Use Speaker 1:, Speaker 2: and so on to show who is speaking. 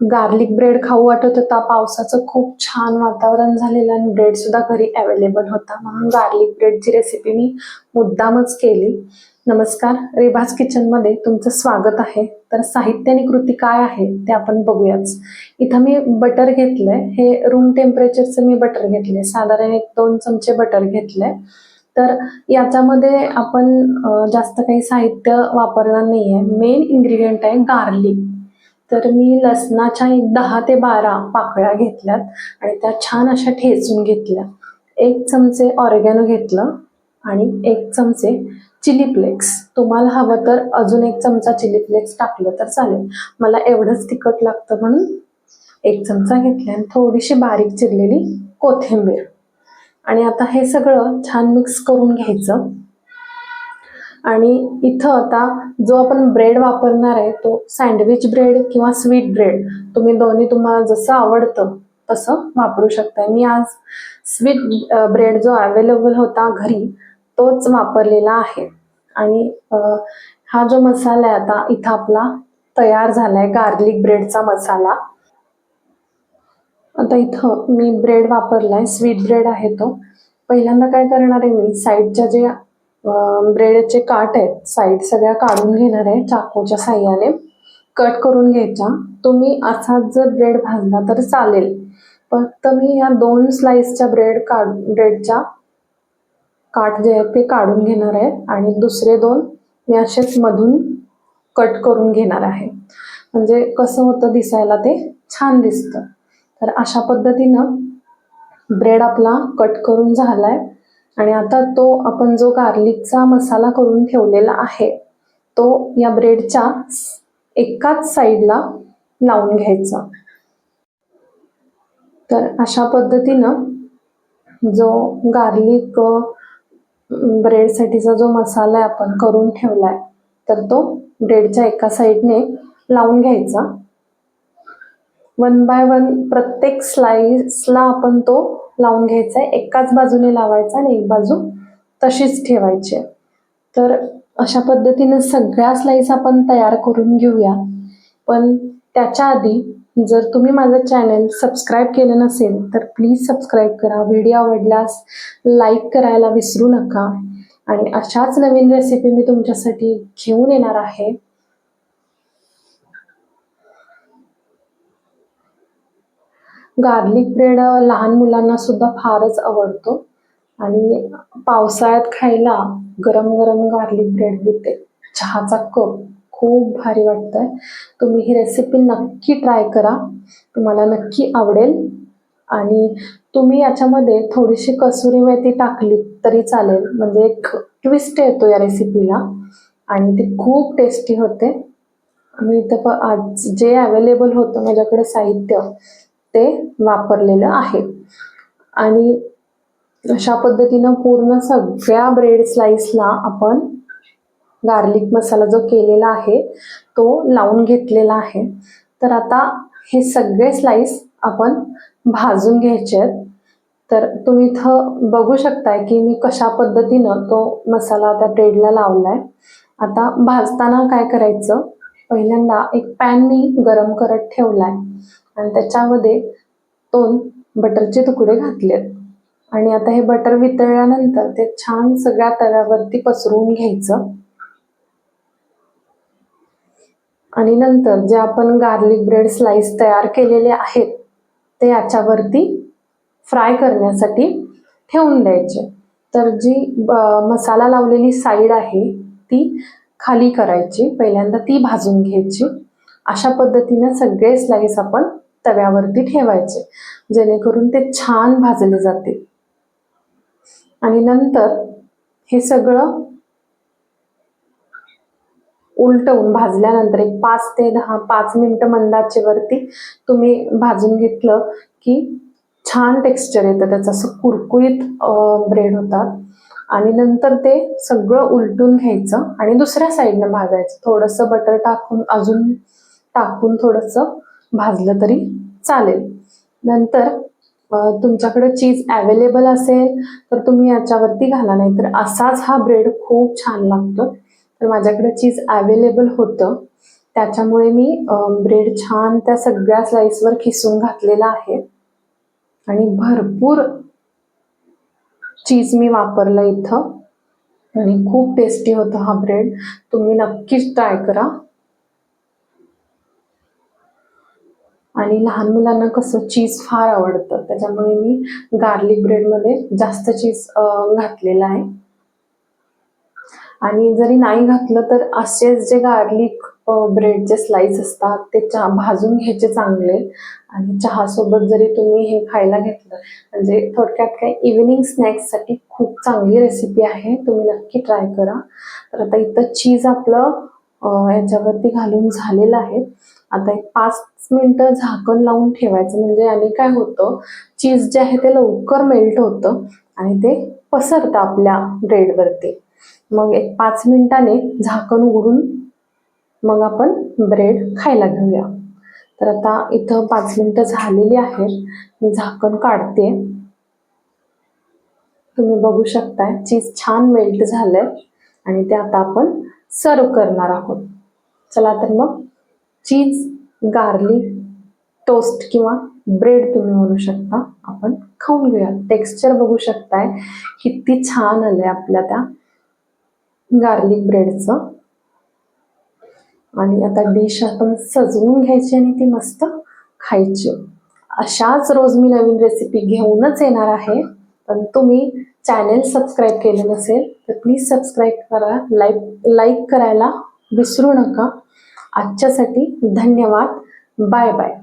Speaker 1: Garlic bread खाऊ वाटत होता. पावसाचं खूप छान वातावरण झालेलं आणि ब्रेड सुद्धा घरी अवेलेबल होता. म्हणून गार्लिक ब्रेडची रेसिपी मी मुद्दामच केली. नमस्कार. रेभाज किचनमध्ये तुमचं स्वागत आहे. तर साहित्य आणि कृती काय आहे ते आपण बघूयाच. इथं मी बटर घेतलंय. हे रूम टेम्परेचरचं मी बटर घेतले साधारण एक दोन चमचे बटर घेतलंय. तर याच्यामध्ये आपण जास्त काही साहित्य वापरणार नाही आहे मेन इन्ग्रेडियंट आहे गार्लिक. तर मी लसणाच्या एक दहा ते बारा पाकळ्या घेतल्यात आणि त्या छान अशा ठेचून घेतल्या. एक चमचे ऑरेगॅनो घेतलं आणि एक चमचे चिली फ्लेक्स तुम्हाला हवं तर अजून एक चमचा चिली फ्लेक्स टाकलं तर चालेल. मला एवढंच तिखट लागतं म्हणून एक चमचा घेतला आणि थोडीशी बारीक चिरलेली कोथिंबीर. आणि आता हे सगळं छान मिक्स करून घ्यायचं. आणि इथं आता जो आपण ब्रेड वापरणार आहे तो सँडविच ब्रेड किंवा स्वीट ब्रेड तुम्ही दोन्ही तुम्हाला जसं आवडतं तसं वापरू शकता मी आज स्वीट ब्रेड जो अवेलेबल होता घरी तोच वापरलेला आहे. आणि हा जो मसाला आहे आता इथं आपला तयार झाला आहे गार्लिक ब्रेडचा मसाला. आता इथं मी ब्रेड वापरला आहे स्वीट ब्रेड आहे तो. पहिल्यांदा काय करणार आहे मी साईडच्या जे ब्रेडचे काट आहेत. साईड सगळ्या काढून घेणार आहे चाकूच्या साह्याने. कट करून घ्यायच्या तुम्ही असाच जर ब्रेड भाजला तर चालेल. फक्त मी या दोन स्लाइसच्या ब्रेड काढ ब्रेडच्या काठ जे आहेत ते काढून घेणार आहे. आणि दुसरे दोन मी असेच मधून कट करून घेणार आहे. म्हणजे कसं होतं दिसायला ते छान दिसतं. तर अशा पद्धतीनं ब्रेड आपला कट करून झालाय. आणि आता तो आपण जो गार्लिकचा मसाला करून ठेवलेला आहे तो या ब्रेडच्या एकाच साईडला लावून घ्यायचा. तर अशा पद्धतीनं जो गार्लिक ब्रेडसाठीचा जो मसाला आहे आपण करून ठेवलाय तर तो ब्रेडच्या एका साईडने लावून घ्यायचा. वन बाय वन प्रत्येक स्लाइसला आपण तो लावून घ्यायचा आहे. एकाच बाजूने लावायचा आणि एक बाजू तशीच ठेवायची आहे. तर अशा पद्धतीनं सगळ्या स्लाईस आपण तयार करून घेऊया. पण त्याच्या आधी जर तुम्ही माझं चॅनल सबस्क्राईब केलं नसेल तर प्लीज सबस्क्राईब करा. व्हिडिओ आवडल्यास लाईक करायला विसरू नका. आणि अशाच नवीन रेसिपी मी तुमच्यासाठी घेऊन येणार आहे. गार्लिक ब्रेड लहान मुलांना सुद्धा फारच आवडतो. आणि पावसाळ्यात खायला गरम गरम गार्लिक ब्रेड देते चहाचा कप खूप भारी वाटतंय. तुम्ही ही रेसिपी नक्की ट्राय करा. तुम्हाला नक्की आवडेल. आणि तुम्ही याच्यामध्ये थोडीशी कसुरी मेथी टाकली तरी चालेल. म्हणजे एक ट्विस्ट येतो या रेसिपीला आणि ती खूप टेस्टी होते. मी इथं प आज जे अवेलेबल होतं माझ्याकडे साहित्य ते वापरलेलं आहे. आणि अशा पद्धतीनं पूर्ण सगळ्या ब्रेड स्लाईसला आपण गार्लिक मसाला जो केलेला आहे तो लावून घेतलेला आहे. तर आता हे सगळे स्लाईस आपण भाजून घ्यायचे आहेत. तर तुम्ही इथं बघू शकताय की मी कशा पद्धतीनं तो मसाला त्या ब्रेडला लावलाय. आता भाजताना काय करायचं? पहिल्यांदा एक पॅन मी गरम करत ठेवलाय. आणि त्याच्यामध्ये दोन बटरचे तुकडे घातलेत. आणि आता हे बटर वितळल्यानंतर ते छान सगळ्या तव्यावरती पसरवून घ्यायचं. आणि नंतर जे आपण गार्लिक ब्रेड स्लाइस तयार केलेले आहेत ते याच्यावरती फ्राय करण्यासाठी ठेवून द्यायचे. तर जी मसाला लावलेली साईड आहे ती खाली करायची पहिल्यांदा ती भाजून घ्यायची. अशा पद्धतीने सगळे स्लाइस आपण तव्यावरती ठेवायचे जेणेकरून ते छान भाजले जाते आणि नंतर हे सगळं उलटवून भाजल्यानंतर एक पाच ते दहा पाच मिनिट मंदाचे वरती तुम्ही भाजून घेतलं की छान टेक्स्चर येतं त्याचं असं कुरकुरीत ब्रेड होतात. आणि नंतर ते सगळं उलटून घ्यायचं आणि दुसऱ्या साईडनं भाजायचं. थोडंसं बटर टाकून अजून टाकून थोडंसं भाजलं तरी चालेल. नंतर तुमच्याकडं तुमच्याकडे चीज अवेलेबल असेल तर तुम्ही याच्यावरती घाला. नाही तर असाच हा ब्रेड खूप छान लागतो. तर माझ्याकडे चीज अवेलेबल होतं. त्याच्यामुळे मी ब्रेड छान त्या सगळ्या स्लाईसवर खिसून घातलेला आहे. आणि भरपूर चीज मी वापरलं इथं. आणि खूप टेस्टी होता हा ब्रेड तुम्ही नक्कीच ट्राय करा. आणि लहान मुलांना कसं चीज फार आवडतं त्याच्यामुळे मी गार्लिक ब्रेडमध्ये जास्त चीज घातलेला आहे. आणि जरी नाही घातलं तर असेच जे गार्लिक ब्रेडचे स्लाइस असतात ते चहा भाजून घ्यायचे चांगले. आणि चहासोबत जरी तुम्ही हे खायला घेतलं म्हणजे थोडक्यात काय इव्हिनिंग स्नॅक्ससाठी खूप चांगली रेसिपी आहे. तुम्ही नक्की ट्राय करा. तर आता इथं चीज आपलं याच्यावरती घालून झालेलं आहे. आता एक पाच मिनिटं झाकण लावून ठेवायचं. म्हणजे आणि काय होतं चीज जे आहे ते लवकर मेल्ट होतं आणि ते पसरतं आपल्या ब्रेडवरती मग एक पाच मिनिटाने झाकण उघडून मग आपण ब्रेड खायला घेऊया. तर आता इथं पाच मिनटं झालेली आहेत. मी झाकण काढते. तुम्ही बघू शकताय चीज छान मेल्ट झालंय. आणि ते आता आपण सर्व करणार आहोत. चला तर मग चीज गार्लिक टोस्ट किंवा ब्रेड तुम्ही म्हणू शकता. आपण खाऊन घेऊया. टेक्स्चर बघू शकताय. किती छान आलंय आपल्या त्या गार्लिक ब्रेडचं आणि आता डिश आपण सजवून घ्यायची आणि ती मस्त खायची. अशाच रोज मी नवीन रेसिपी घेऊनच येणार आहे. पण तुम्ही चॅनेल सबस्क्राईब केलं नसेल तर प्लीज सबस्क्राईब करा लाईक लाईक करायला विसरू नका. आजच्यासाठी धन्यवाद. Bye bye